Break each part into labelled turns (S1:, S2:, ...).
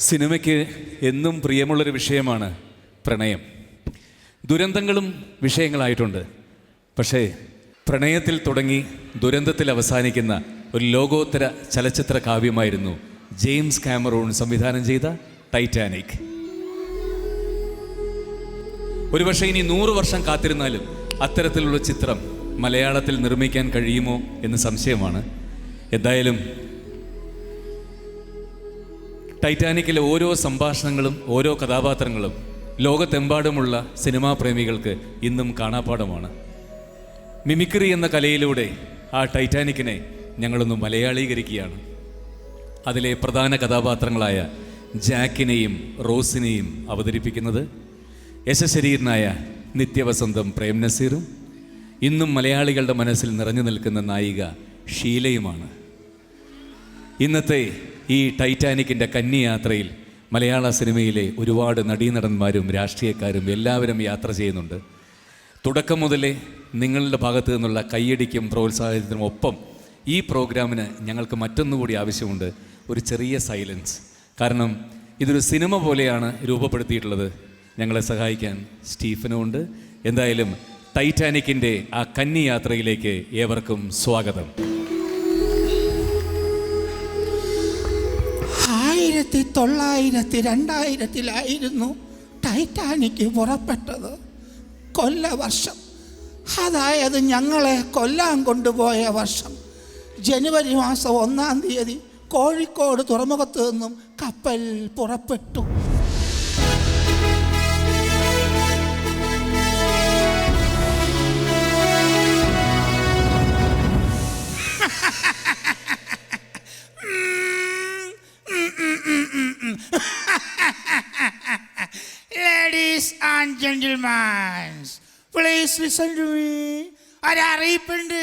S1: സിനിമയ്ക്ക് എന്നും പ്രിയമുള്ളൊരു വിഷയമാണ് പ്രണയം. ദുരന്തങ്ങളും വിഷയങ്ങളായിട്ടുണ്ട്. പക്ഷേ പ്രണയത്തിൽ തുടങ്ങി ദുരന്തത്തിൽ അവസാനിക്കുന്ന ഒരു ലോകോത്തര ചലച്ചിത്ര കാവ്യമായിരുന്നു ജെയിംസ് കാമറൂൺ സംവിധാനം ചെയ്ത ടൈറ്റാനിക്. ഒരുപക്ഷെ ഇനി നൂറ് വർഷം കാത്തിരുന്നാലും അത്തരത്തിലുള്ള ചിത്രം മലയാളത്തിൽ നിർമ്മിക്കാൻ കഴിയുമോ എന്ന് സംശയമാണ്. എന്തായാലും ടൈറ്റാനിക്കിലെ ഓരോ സംഭാഷണങ്ങളും ഓരോ കഥാപാത്രങ്ങളും ലോകത്തെമ്പാടുമുള്ള സിനിമാ പ്രേമികൾക്ക് ഇന്നും കാണാപ്പാടമാണ് മിമിക്രി എന്ന കലയിലൂടെ ആ ടൈറ്റാനിക്കിനെ ഞങ്ങളൊന്ന് മലയാളീകരിക്കുകയാണ്. അതിലെ പ്രധാന കഥാപാത്രങ്ങളായ ജാക്കിനെയും റോസിനെയും അവതരിപ്പിക്കുന്നത് യശശരീരനായ നിത്യവസന്തം പ്രേം നസീറും ഇന്നും മലയാളികളുടെ മനസ്സിൽ നിറഞ്ഞു നിൽക്കുന്ന നായിക ഷീലയുമാണ്. ഇന്നത്തെ ഈ ടൈറ്റാനിക്കിന്റെ കന്നിയാത്രയിൽ മലയാള സിനിമയിലെ ഒരുപാട് നടീനടന്മാരും രാഷ്ട്രീയക്കാരും എല്ലാവരും യാത്ര ചെയ്യുന്നുണ്ട്. തുടക്കം മുതലേ നിങ്ങളുടെ ഭാഗത്തു നിന്നുള്ള കൈയടിക്കും പ്രോത്സാഹനത്തിനും ഒപ്പം ഈ പ്രോഗ്രാമിന് ഞങ്ങൾക്ക് മറ്റൊന്നുകൂടി ആവശ്യമുണ്ട്. ഒരു ചെറിയ സൈലൻസ്. കാരണം ഇതൊരു സിനിമ പോലെയാണ് രൂപപ്പെടുത്തിയിട്ടുള്ളത്. ഞങ്ങളെ സഹായിക്കാൻ സ്റ്റീഫനും ഉണ്ട് എന്തായാലും ടൈറ്റാനിക്കിന്റെ ആ കന്നി യാത്രയിലേക്ക് ഏവർക്കും സ്വാഗതം.
S2: ആയിരത്തി തൊള്ളായിരത്തി രണ്ടായിരത്തിലായിരുന്നു ടൈറ്റാനിക്ക് പുറപ്പെട്ടത് കൊല്ലവർഷം അതായത് ഞങ്ങളെ കൊല്ലാൻ കൊണ്ടുപോയ വർഷം. ജനുവരി മാസം ഒന്നാം തീയതി കോഴിക്കോട് തുറമുഖത്ത് നിന്നും കപ്പൽ പുറപ്പെട്ടു. പ്ലീസ് ലിസൺ ടു മീ ഒരറിയിപ്പുണ്ട്.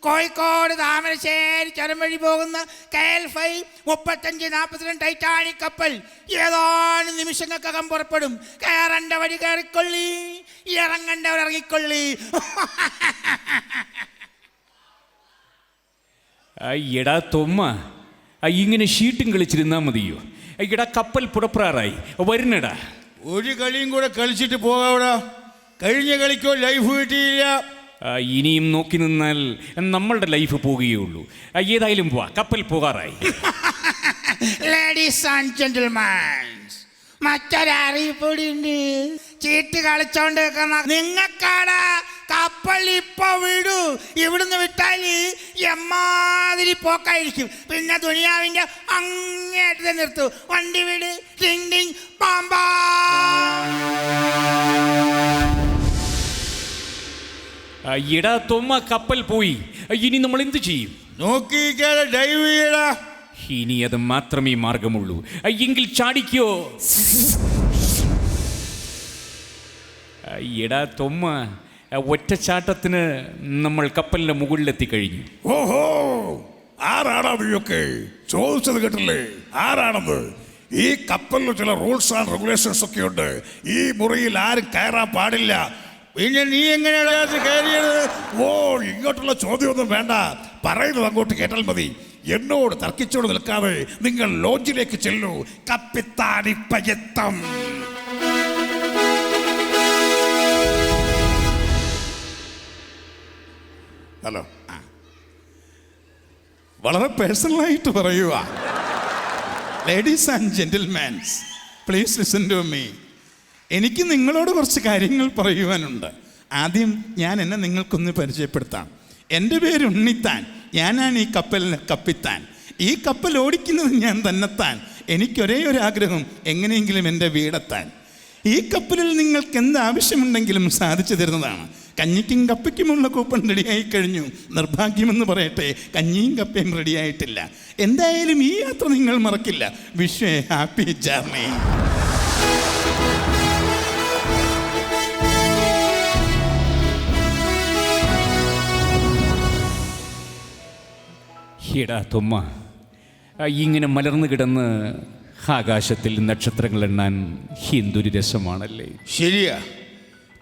S2: കോഴിക്കോട് താമരശ്ശേരി ചുരം വഴി പോകുന്ന കെ എൽ ഫൈവ് മുപ്പത്തഞ്ച് നാൽപ്പത്തിരണ്ട് ടൈറ്റാനിക് കപ്പൽ ഏതാനും നിമിഷങ്ങൾക്കകം പുറപ്പെടും. കയറേണ്ട വഴി കയറിക്കൊള്ളി ഇറങ്ങേണ്ടവർ ഇറങ്ങിക്കൊള്ളി
S1: എടാ തൊമ്മ. ആ, ഇങ്ങനെ ഷീട്ടും കളിച്ചിരുന്നാ മതിയോ? എടാ കപ്പൽ പുറപ്പെടാറായി വരുന്നടാ.
S3: ഒരു കളിയും കൂടെ കളിച്ചിട്ട് പോകാവിടാ കഴിഞ്ഞ കളിക്കോ ലൈഫ് കിട്ടിയില്ല.
S1: ഇനിയും നോക്കി നിന്നാൽ നമ്മളുടെ ലൈഫ് പോവുകയുള്ളൂ ഏതായാലും പോവാ കപ്പൽ പോകാറായി.
S2: ലേഡീസ് ആൻഡ് ജെന്റിൽമാൻസ് മറ്റൊരറിയിപ്പൊടിയുണ്ട്. ഉണ്ട് ചീട്ട് കളിച്ചോണ്ട് നിൽക്കുന്ന നിങ്ങൾക്കാണ് കപ്പൽ ഇപ്പൊ വിടൂ. ഇവിടുന്ന് വിട്ടാൽ എമ്മാതിരി പോക്കായിരിക്കും. പിന്നെ ദുനിയാവിന്റെ അങ്ങേറ്റത്തെ നിർത്തു. വണ്ടി വിട് ടിങ് ടിങ് പാമ്പാ.
S1: എടാ തൊമ്മ കപ്പൽ പോയി. ഇനി നമ്മൾ എന്ത് ചെയ്യും?
S3: നോക്കിക്കാതെ ഡൈവ് ചെയ്യടാ.
S1: ഇനി അത് മാത്രമേ മാർഗമുള്ളൂ. എങ്കിൽ ചാടിക്കോ. എടാ തൊമ്മ ആ, ഒറ്റച്ചാട്ടത്തിന് നമ്മൾ കപ്പലിന്റെ മുകളിലെത്തി കഴിഞ്ഞു.
S4: ഓഹോ ആരാണ് അവയൊക്കെ ചോദിച്ചത് കേട്ടില്ലേ? ആരാണത്? ഈ കപ്പലിൽ ചില റൂൾസ് ആൻഡ് റെഗുലേഷൻസ് ഒക്കെ ഉണ്ട്. ഈ മുറിയിൽ ആരും കയറാൻ പാടില്ല.
S3: പിന്നെ നീ എങ്ങനെയാണ് കയറിയത്?
S4: ഓ ഇങ്ങോട്ടുള്ള ചോദ്യമൊന്നും വേണ്ട. പറയുന്നത് അങ്ങോട്ട് കേട്ടാൽ മതി. എന്നോട് തർക്കിച്ചോട് നിൽക്കാതെ നിങ്ങൾ ലോഞ്ചിലേക്ക് ചെല്ലൂ. കപ്പിത്താനിപ്പയത്തം ഹലോ.
S5: വളരെ പേഴ്സണലായിട്ട് പറയുക ladies and gentlemans please listen to me എനിക്ക് നിങ്ങളോട് കുറച്ച് കാര്യങ്ങൾ പറയുവാനുണ്ട്. ആദ്യം ഞാൻ എന്നെ നിങ്ങൾക്കൊന്ന് പരിചയപ്പെടുത്താം. എന്റെ പേര് ഉണ്ണിത്താൻ. ഞാനാണ് ഈ കപ്പലിന് കപ്പിത്താൻ. ഈ കപ്പൽ ഓടിക്കുന്നത് ഞാൻ തന്നെത്താൻ. എനിക്കൊരേ ഒരു ആഗ്രഹം എങ്ങനെയെങ്കിലും എന്റെ വീടെത്താൻ. ഈ കപ്പലിൽ നിങ്ങൾക്ക് എന്ത് ആവശ്യമുണ്ടെങ്കിലും സാധിച്ചു തരുന്നതാണ്. കഞ്ഞിക്കും കപ്പയ്ക്കുമുള്ള കൂപ്പൺ റെഡിയായി കഴിഞ്ഞു. നിർഭാഗ്യമെന്ന് പറയട്ടെ കഞ്ഞിയും കപ്പയും റെഡിയായിട്ടില്ല. എന്തായാലും ഈ യാത്ര നിങ്ങൾ മറക്കില്ല. Wish happy journey.
S1: എടാ തുമ്മ. ഇങ്ങനെ മലർന്നു കിടന്ന് ആകാശത്തിൽ നക്ഷത്രങ്ങൾ എണ്ണാൻ ഹിന്ദുരി രസമാണല്ലേ?
S3: ശരിയാ.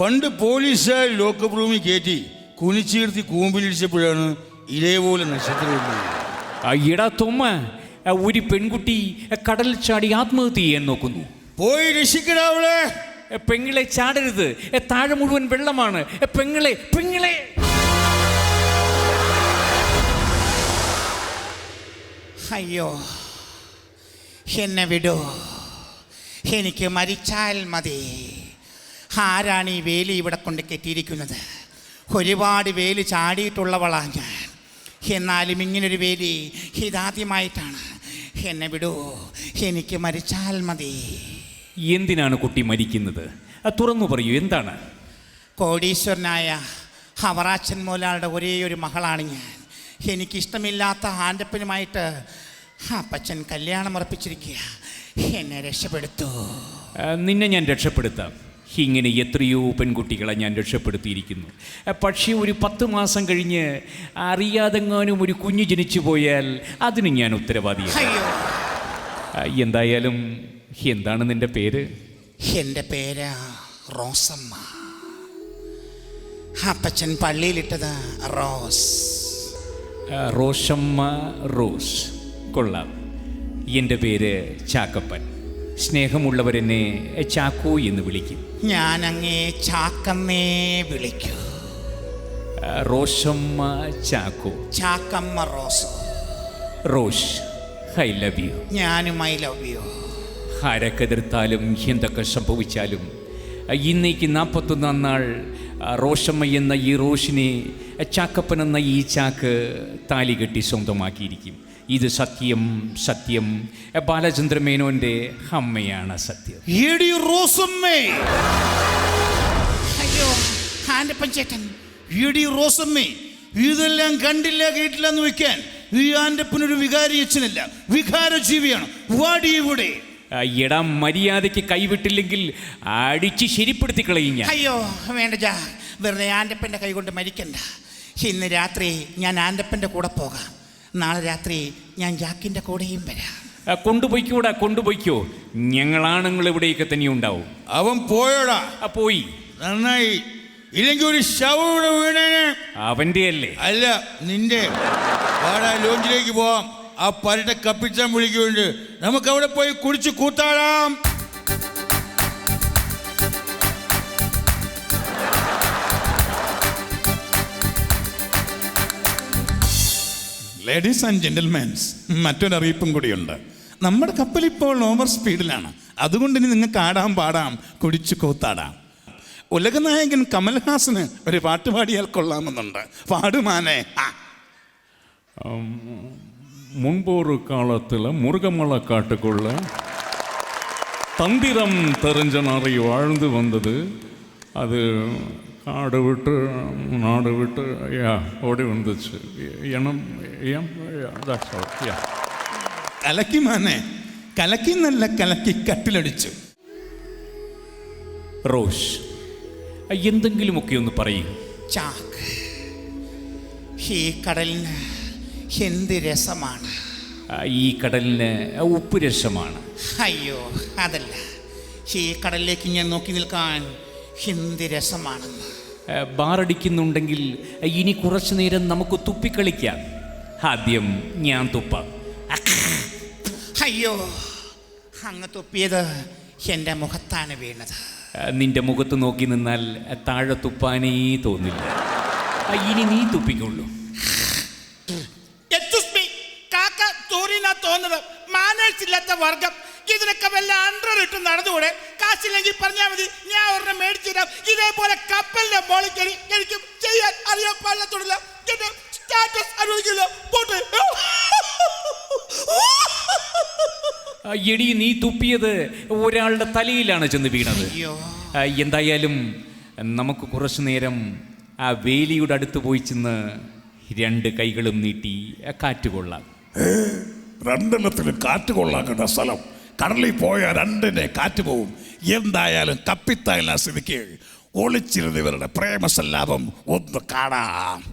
S3: പണ്ട് പോലീസുകാർ ലോക്കപ്പ് റൂമിൽ കയറ്റി കുനിച്ചീർത്തി കൂമ്പിലിടിച്ചപ്പോഴാണ് ഇതേപോലെ നക്ഷത്രം
S1: എടാ തൊമ്മ ഒരു പെൺകുട്ടി കടലിൽ ചാടി ആത്മഹത്യ ചെയ്യാൻ നോക്കുന്നു.
S3: പോയി രക്ഷിക്കടാ അവളെ.
S1: പെങ്ങളെ ചാടരുത്. താഴെ മുഴുവൻ വെള്ളമാണ്. പെങ്ങളെ പെങ്ങളെ.
S2: അയ്യോ എന്നെ വിടൂ. എനിക്ക് മരിച്ചാൽ മതി. ആരാണ് ഈ വേലി ഇവിടെ കൊണ്ട് കെട്ടിയിരിക്കുന്നത്? ഒരുപാട് വേലി ചാടിയിട്ടുള്ളവളാണ് ഞാൻ. എന്നാലും ഇങ്ങനൊരു വേലി ഇതാദ്യമായിട്ടാണ്. എന്നെ വിടൂ എനിക്ക് മരിച്ചാൽ മതി.
S1: എന്തിനാണ് കുട്ടി മരിക്കുന്നത്? തുറന്നു പറയൂ എന്താണ്?
S2: കോടീശ്വരനായ അവറാച്ചൻ മോലാളുടെ ഒരേ ഒരു മകളാണ് ഞാൻ. എനിക്കിഷ്ടമില്ലാത്ത ആൻഡപ്പനുമായിട്ട് അപ്പച്ചൻ കല്യാണം ഉറപ്പിച്ചിരിക്കുക. എന്നെ രക്ഷപ്പെടുത്തൂ.
S1: നിന്നെ ഞാൻ രക്ഷപ്പെടുത്താം. ഇങ്ങനെ എത്രയോ പെൺകുട്ടികളെ ഞാൻ രക്ഷപ്പെടുത്തിയിരിക്കുന്നു. പക്ഷേ ഒരു പത്ത് മാസം കഴിഞ്ഞ് അറിയാതെങ്ങാനും ഒരു കുഞ്ഞു ജനിച്ചു പോയാൽ അതിന് ഞാൻ ഉത്തരവാദിയാണ്. എന്തായാലും എന്താണ് നിന്റെ പേര്?
S2: എന്റെ പേര് റോസമ്മ. അപ്പച്ചൻ പള്ളിയിലിട്ടത് റോസ്.
S1: റോഷമ്മ റോസ്. കൊള്ളാം. എന്റെ പേര് ചാക്കപ്പൻ. സ്നേഹമുള്ളവരെന്നെ ചാക്കോ എന്ന് വിളിക്കും.
S2: ഞാൻ അങ്ങേ ചാക്കമ്മേ വിളിക്കൂ.
S1: Roshamma Chacko.
S2: Chakkamma Rose.
S1: Rosh I love you.
S2: ഞാനും ഐ ലവ് യു.
S1: ആരക്കെതിർത്താലും എന്തൊക്കെ സംഭവിച്ചാലും ഇന്നേക്ക് നാൽപ്പത്തൊന്നാം നാൾ റോഷമ്മ എന്ന ഈ റോഷിനെ ചാക്കപ്പൻ എന്ന ഈ ചാക്ക് താലി കെട്ടി സ്വന്തമാക്കിയിരിക്കും. ഇത് സത്യം സത്യം. ബാലചന്ദ്രമേനോന്റെ അമ്മയാണ് സത്യം.
S3: എടി റോസമ്മേ.
S2: അയ്യോ ആന്റപ്പൻ ചേട്ടൻ.
S3: എടി റോസമ്മേ ഇതെല്ലാം കണ്ടില്ല കേട്ടില്ല എന്ന് വെക്കാൻ ഈ ആന്റപ്പനൊരു വികാരി അച്ഛനല്ല വികാര ജീവിയാണ് വാടി ഇവിടെ.
S1: എടാ മര്യാദയ്ക്ക് കൈവിട്ടില്ലെങ്കിൽ അടിച്ച് ശരിപ്പെടുത്തി കളയും ഞാൻ.
S2: അയ്യോ വേണ്ട ജാ. വെറുതെ ആന്റപ്പന്റെ കൈ കൊണ്ട് മരിക്കണ്ട. ഇന്ന് രാത്രി ഞാൻ ആന്റപ്പന്റെ കൂടെ പോകാം. നാളെ രാത്രി ഞാൻ ജാക്കിന്റെ കൂടെയും വരാം.
S1: കൊണ്ടുപോയിക്കൂടാ കൊണ്ടുപോയിക്കോ. ഞങ്ങളാണുങ്ങൾ ഇവിടെയൊക്കെ തന്നെ ഉണ്ടാവും.
S3: അവൻ പോയോടാ.
S1: ആ പോയി.
S3: നന്നായി. ഇല്ലെങ്കിൽ ഒരു ശവം വീണേനെ.
S1: അവന്റെ അല്ലേ
S3: അല്ല നിന്റെ. വാടാ ലോഞ്ചിലേക്ക് പോവാം. ആ പരട കപ്പിച്ചാൻ വിളിക്കുന്നുണ്ട്. നമുക്ക് അവിടെ പോയി കുടിച്ച് കൂത്താടാം
S5: ലേഡീസ് ആൻഡ് ജെന്റിൽമാൻസ് മറ്റൊരറിയിപ്പും കൂടിയുണ്ട്. നമ്മുടെ കപ്പൽ ഇപ്പോൾ ഓവർ സ്പീഡിലാണ് അതുകൊണ്ട് ഇനി നിങ്ങൾക്ക് ആടാം പാടാം കുടിച്ചു കൂത്താടാം. ഉലകനായകൻ കമൽഹാസന് ഒരു പാട്ട് പാടിയാൽ കൊള്ളാമെന്നുണ്ട്. പാടുമാനേ. ആ.
S1: முன்பொரு காலத்தில் முருகமலை காட்டுக்குள்ள தந்திரம் தெரிஞ்ச நிறைய வாழ்ந்து வந்தது அது காடு விட்டு நாடு விட்டு யா ஓடி வந்துச்சு இனம் ஏன் that's all. Yeah.
S5: കലക്കി മാനെ കലക്കി നല്ല കലക്കി കട്ടിലടിച്ചു
S1: റോഷ് എന്തെങ്കിലുമൊക്കെ ഒന്ന് പറയും
S2: ചാക്ക് ഈ കടലിന് എന്ത് രസമാണ്.
S1: ഈ കടലിന് ഉപ്പ് രസമാണ്.
S2: അയ്യോ അതല്ല. ഈ കടലിലേക്ക് ഞാൻ നോക്കി നിൽക്കാൻ എന്ത് രസമാണെന്ന്.
S1: ബാറടിക്കുന്നുണ്ടെങ്കിൽ ഇനി കുറച്ചു നേരം നമുക്ക് തുപ്പിക്കളിക്കാം. ആദ്യം ഞാൻ തുപ്പാം.
S2: അയ്യോ അങ്ങ് തുപ്പിയത് എന്റെ മുഖത്താണ് വീണത്.
S1: നിന്റെ മുഖത്ത് നോക്കി നിന്നാൽ താഴെ തുപ്പാനേ തോന്നില്ല. ഇനി നീ തുപ്പിക്കൊള്ളൂ.
S2: വർഗം. ഇതിനൊക്കെ വല്ല അണ്ടർ ഇട്ട് നടന്നുകൂടെ? കാശില്ലെങ്കിൽ പറഞ്ഞാൽ മതി ഞാൻ ഒരെണ്ണം മേടിച്ചു തരാം. ഇതേപോലെ കപ്പലിന്റെ മോളിൽ കയറി എനിക്ക് ചെയ്യാൻ അറിയാൻ പാടില്ല എന്റെ സ്റ്റാറ്റസ് അനുവദിക്കില്ല. പോട്ടെ.
S1: ആ, എടി നീ തുപ്പിയത് ഒരാളുടെ തലയിലാണ് ചെന്ന് വീണത്. എന്തായാലും നമുക്ക് കുറച്ചു നേരം ആ വേലിയുടെ അടുത്ത് പോയി ചെന്ന് രണ്ട് കൈകളും നീട്ടി കാറ്റുകൊള്ളാം. കാറ്റ് കൊള്ളാം
S4: രണ്ടെണ്ണത്തിലും കാറ്റ് കൊള്ളാക്കേണ്ട സ്ഥലം. കടലിൽ പോയ രണ്ടിനെ കാറ്റ് പോവും. എന്തായാലും കപ്പിത്തായില്ല സ്ഥിതിക്ക് ഒളിച്ചിരുന്നവരുടെ പ്രേമസല്ലാപം ഒന്ന് കാണാം.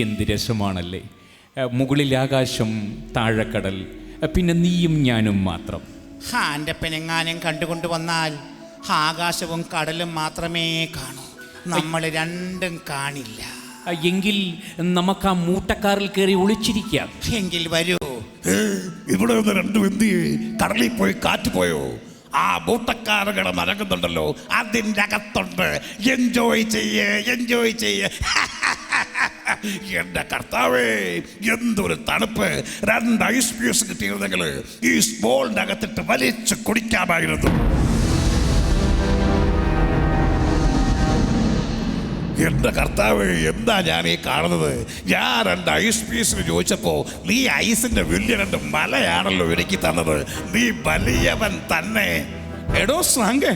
S1: എന്ത് രസമാണല്ലേ മുകളിൽ ആകാശം താഴെക്കടൽ പിന്നെ നീയും ഞാനും മാത്രം.
S2: ഹാ എന്റെ പെനെങ്ങാനും കണ്ടുകൊണ്ട് വന്നാൽ ആകാശവും കടലും മാത്രമേ കാണൂ. നമ്മൾ രണ്ടും കാണില്ല.
S1: എങ്കിൽ നമുക്ക് ആ മൂട്ടക്കാറിൽ കയറി ഒളിച്ചിരിക്കാം.
S2: എങ്കിൽ വരൂ.
S4: ഇവിടെ നിന്ന് രണ്ടും എന്ത്? കടലിൽ പോയി കാറ്റ് പോയോ? ആ മൂട്ടക്കാറുകളെ നടക്കുന്നുണ്ടല്ലോ അതിന്റെ അകത്തുണ്ട്. എൻജോയ് ചെയ്യേ എൻജോയ് ചെയ്യേ. എന്റെ കർത്താവേ എന്തൊരു തണുപ്പ്. രണ്ട് ഐസ് പ്യൂസ് കിട്ടിയിരുന്നെങ്കിൽ ഈ സ്മോളിന്റെ അകത്തിട്ട് വലിച്ച് കുടിക്കാമായിരുന്നു. എന്റെ കർത്താവ് എന്താ ഞാൻ ഈ കാണുന്നത്? ഞാൻ രണ്ട് ഐസ് പീസിന് ചോദിച്ചപ്പോ നീ ഐസിന്റെ വലിയ രണ്ട് മലയാണല്ലോ എനിക്ക് തന്നത്. നീ വലിയവൻ തന്നെ.
S5: എടോ സാങ്കേ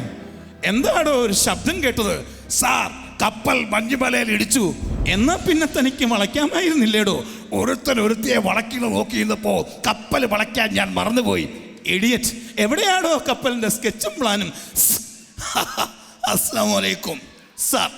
S5: എന്താടോ ഒരു ശബ്ദം കേട്ടത്?
S4: സാർ കപ്പൽ മഞ്ഞുമലയിൽ ഇടിച്ചു.
S5: എന്നാ പിന്നെ തനിക്ക് വളയ്ക്കാമായിരുന്നില്ലേടോ?
S4: ഒരുത്തൻ ഒരുത്തിയെ വളയ്ക്കുന്നത് നോക്കിയിരുന്നപ്പോൾ കപ്പൽ വളയ്ക്കാൻ ഞാൻ മറന്നുപോയി.
S5: എഡിയറ്റ് എവിടെയാണോ കപ്പലിന്റെ സ്കെച്ചും പ്ലാനും അസ്സാമലൈക്കും സാർ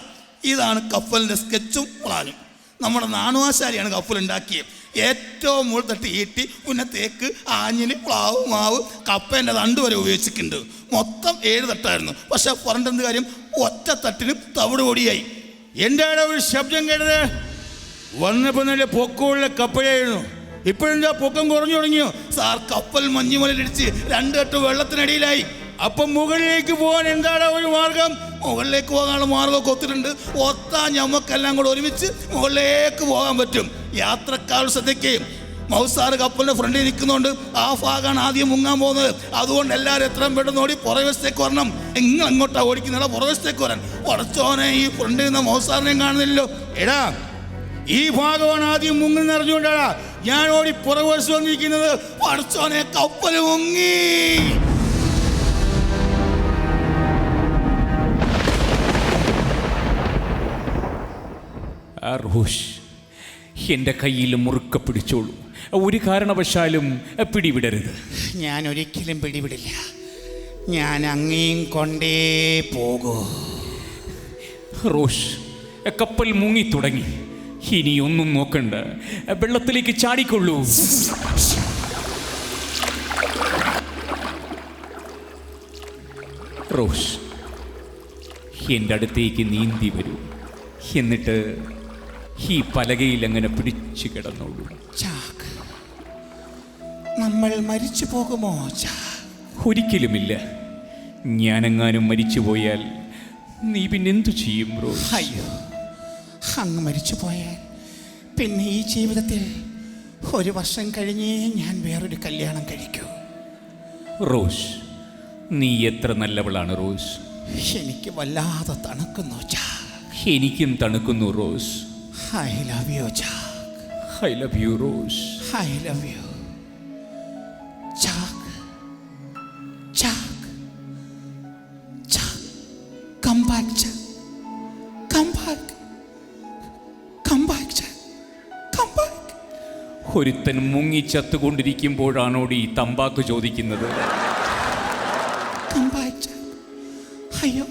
S5: ഇതാണ് കപ്പലിന്റെ സ്കെച്ചും പ്ലാനും നമ്മുടെ നാണുവാശാരിയാണ് കപ്പൽ ഉണ്ടാക്കിയത്. ഏറ്റവും മുകളിൽ തട്ടി ഈട്ടി പിന്നെ തേക്ക് ആഞ്ഞിന് പ്ലാവ് മാവ് കപ്പേന്റെ തണ്ട് വരെ ഉപയോഗിച്ചിട്ടുണ്ട്. മൊത്തം ഏഴ് തട്ടായിരുന്നു. പക്ഷേ പറഞ്ഞിട്ട് കാര്യം? ഒറ്റ തട്ടിനും തവിട് പൊടിയായി. എന്റെ ഒരു ശബ്ദം കേട്ടത് വന്നപ്പോൾ നല്ല പൊക്കമുള്ള കപ്പലായിരുന്നു. ഇപ്പോഴെന്താ പൊക്കം കുറഞ്ഞു തുടങ്ങിയോ? സാർ കപ്പൽ മഞ്ഞുമലയിടിച്ച് രണ്ട് കെട്ട് വെള്ളത്തിനടിയിലായി. അപ്പം മുകളിലേക്ക് പോകാൻ എന്താണ് ഒരു മാർഗം? മുകളിലേക്ക് പോകാനുള്ള മാർഗം ഒത്തിട്ടുണ്ട്. ഒത്താ ഞമ്മക്കെല്ലാം കൂടെ ഒരുമിച്ച് മുകളിലേക്ക് പോകാൻ പറ്റും. യാത്രക്കാർ ശ്രദ്ധിക്ക്. മൗസാറ് കപ്പലിന്റെ ഫ്രണ്ടിൽ നിൽക്കുന്നുണ്ട് ആ ഭാഗമാണ് ആദ്യം മുങ്ങാൻ പോകുന്നത്. അതുകൊണ്ട് എല്ലാവരും എത്രയും പെട്ടെന്ന് ഓടി പുറവശത്തേക്ക് വരണം. നിങ്ങൾ അങ്ങോട്ടാ ഓടിക്കുന്നില്ല പുറവശത്തേക്ക് വരാൻ. ഉടച്ചോനെ ഈ ഫ്രണ്ടിൽ നിന്ന് മൗസാറിനെയും കാണുന്നില്ലല്ലോ. എടാ ഈ ഭാഗമാണ് ആദ്യം മുങ്ങി നിറഞ്ഞുകൊണ്ടാടാ ഞാൻ ഓടി പുറകുവശം വന്നിരിക്കുന്നത്. പടച്ചോനെ കപ്പൽ മുങ്ങി.
S1: എന്റെ കയ്യിൽ മുറുക്ക പിടിച്ചോളൂ. ഒരു കാരണവശാലും പിടിവിടരുത്.
S2: ഞാൻ ഒരിക്കലും പിടിവിടില്ല. ഞാൻ അങ്ങേയും കൊണ്ടേ പോകൂ.
S1: റോഷ് കപ്പൽ മുങ്ങി തുടങ്ങി. ഇനി ഒന്നും നോക്കണ്ട. വെള്ളത്തിലേക്ക് ചാടിക്കൊള്ളൂ. റോഷ് എന്റെ അടുത്തേക്ക് നീന്തി വരൂ. എന്നിട്ട് ഈ പലകയിൽ അങ്ങനെ പിടിച്ചു കിടന്നോളൂ.
S2: ചാക്ക് നമ്മൾ മരിച്ചു പോകുമോ?
S1: ഒരിക്കലുമില്ല. ഞാനെങ്ങാനും മരിച്ചു പോയാൽ നീ പിന്നെന്തു ചെയ്യും ബ്രോ
S2: അയ്യോ. അങ്ങ് മരിച്ചു പോയാൽ പിന്നെ ഈ ജീവിതത്തിൽ ഒരു വർഷം കഴിഞ്ഞേ ഞാൻ വേറൊരു കല്യാണം കഴിക്കൂ.
S1: റോസ് നീ എത്ര നല്ലവളാണ് റോസ്?
S2: എനിക്ക് വല്ലാതെ തണുക്കുന്നു
S1: എനിക്കും തണുക്കുന്നു
S2: Rose. I love you
S1: I love you Rose.
S2: I love you ചാക്ക് ചാക്ക് come back, ചാക്ക് Come back. Come back, ചാക്ക് Come back.
S1: ഒരുത്തൻ മുങ്ങി ചത്തുകൊണ്ടിരിക്കുമ്പോഴാണോടി ഈ തമ്പാക്ക് ചോദിക്കുന്നത്?
S2: കം ബാക്ക് ചാക്ക് അയ്യോ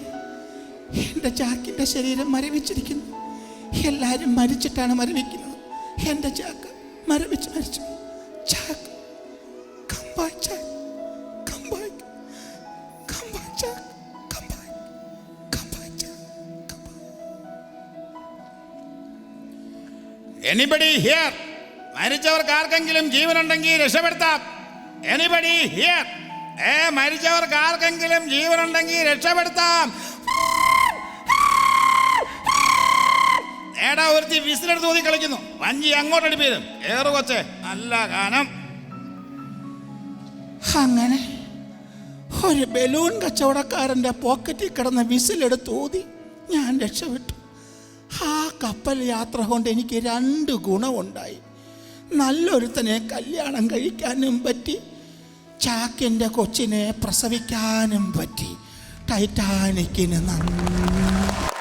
S2: എന്റെ ശരീരം മരവിച്ചിരിക്കുന്നു. എല്ലാരും മരിച്ചിട്ടാണ് മരവിക്കുന്നത്. എന്റെ ചാക്ക് മരവിച്ച് മരിച്ചു. ചാക്ക് ബാക്ക് ചാക്ക് എനിബഡി ഹിയർ മരിച്ചവർക്ക് ആർക്കെങ്കിലും ജീവനുണ്ടെങ്കിൽ രക്ഷപ്പെടുത്താം. എനിബഡി ഹിയർ ഏ മരിച്ചവർക്ക് ആർക്കെങ്കിലും ജീവനുണ്ടെങ്കിൽ രക്ഷപ്പെടുത്താം. ഏടാ ഒരുത്തി വിസിലെടുത്ത് ഊതി കളിക്കുന്നു. വഞ്ചി അങ്ങോട്ട് അടിപ്പിരും ഏറു കൊച്ചെ നല്ല ഗാനം. അങ്ങനെ ഒരു ബലൂൺ കച്ചവടക്കാരന്റെ പോക്കറ്റിൽ കിടന്ന വിസിലെടുത്ത് ഊതി ഞാൻ രക്ഷപ്പെട്ടു. ആ കപ്പൽ യാത്ര കൊണ്ട് എനിക്ക് രണ്ട് ഗുണമുണ്ടായി. നല്ലൊരുത്തനെ കല്യാണം കഴിക്കാനും പറ്റി ചാക്കിന്റെ കൊച്ചിനെ പ്രസവിക്കാനും പറ്റി. ടൈറ്റാനിക്കിന് നന്ദി.